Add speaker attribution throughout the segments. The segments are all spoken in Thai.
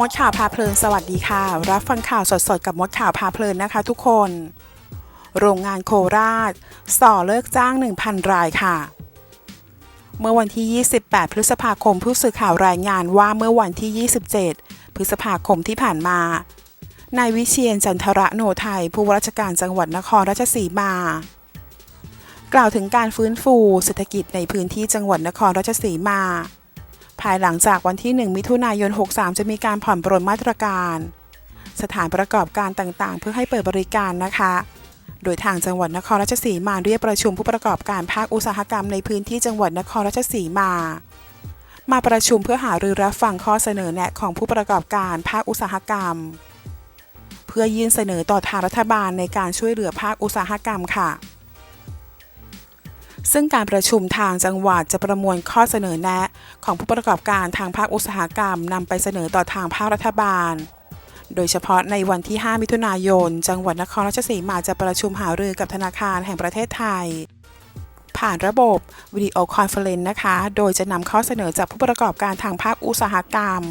Speaker 1: มดข่าวพาเพลินสวัสดีค่ะ รับฟังข่าวสดๆ กับมดข่าวพาเพลินนะคะทุกคน โรงงานโคราชส่อเลิกจ้าง 1,000 รายค่ะ เมื่อวันที่ 28 พฤษภาคมผู้สื่อข่าวรายงานว่าเมื่อวันที่ 27 พฤษภาคมที่ผ่านมานายวิเชียนจันทระโนไทยผู้ว่าราชการจังหวัดนครราชสีมา กล่าวถึงการฟื้นฟูเศรษฐกิจในพื้นที่จังหวัดนครราชสีมา ภายหลังจากวันที่ 1 มิถุนายน 63 จะมีการผ่อนปรนมาตรการ สถานประกอบการต่างๆ เพื่อให้เปิดบริการนะคะ โดยทางจังหวัดนครราชสีมาเรียกประชุมผู้ประกอบการภาคอุตสาหกรรมในพื้นที่จังหวัดนครราชสีมา มาประชุมเพื่อหารือรับฟังข้อเสนอแนะของผู้ประกอบการภาคอุตสาหกรรม เพื่อยื่นเสนอต่อทางรัฐบาลในการช่วยเหลือภาคอุตสาหกรรมค่ะ ซึ่งการประชุมทางจังหวัดจะประมวลข้อเสนอแนะ ของผู้ประกอบการทางภาคอุตสาหกรรมนำไปเสนอต่อทางภาครัฐบาล โดยเฉพาะในวันที่ 5 มิถุนายน จังหวัดนครราชสีมาจะประชุมหารือกับธนาคารแห่งประเทศไทย ผ่านระบบวิดีโอคอนเฟอเรนซ์นะคะ โดยจะนำข้อเสนอจากผู้ประกอบการทางภาคอุตสาหกรรม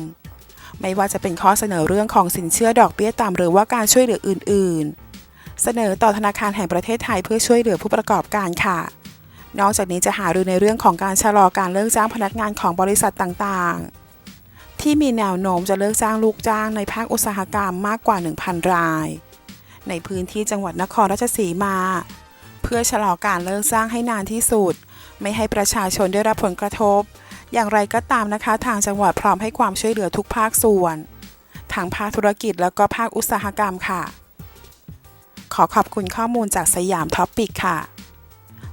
Speaker 1: ไม่ว่าจะเป็นข้อเสนอเรื่องของสินเชื่อดอกเบี้ยต่ำหรือว่าการช่วยเหลืออื่น ๆ เสนอต่อธนาคารแห่งประเทศไทยเพื่อช่วยเหลือผู้ประกอบการค่ะ นอกจากนี้จะหารือในเรื่องของการชะลอการเลิกจ้างพนักงานของบริษัทต่างๆ ที่มีแนวโน้มจะเลิกจ้างลูกจ้างในภาคอุตสาหกรรมมากกว่า 1,000 ราย ในพื้นที่จังหวัดนครราชสีมา เพื่อชะลอการเลิกจ้างให้นานที่สุด ไม่ให้ประชาชนได้รับผลกระทบ อย่างไรก็ตามนะคะ ทางจังหวัดพร้อมให้ความช่วยเหลือทุกภาคส่วนทางภาคธุรกิจแล้วก็ภาคอุตสาหกรรมค่ะ ขอขอบคุณข้อมูลจากสยามท็อปปิกค่ะ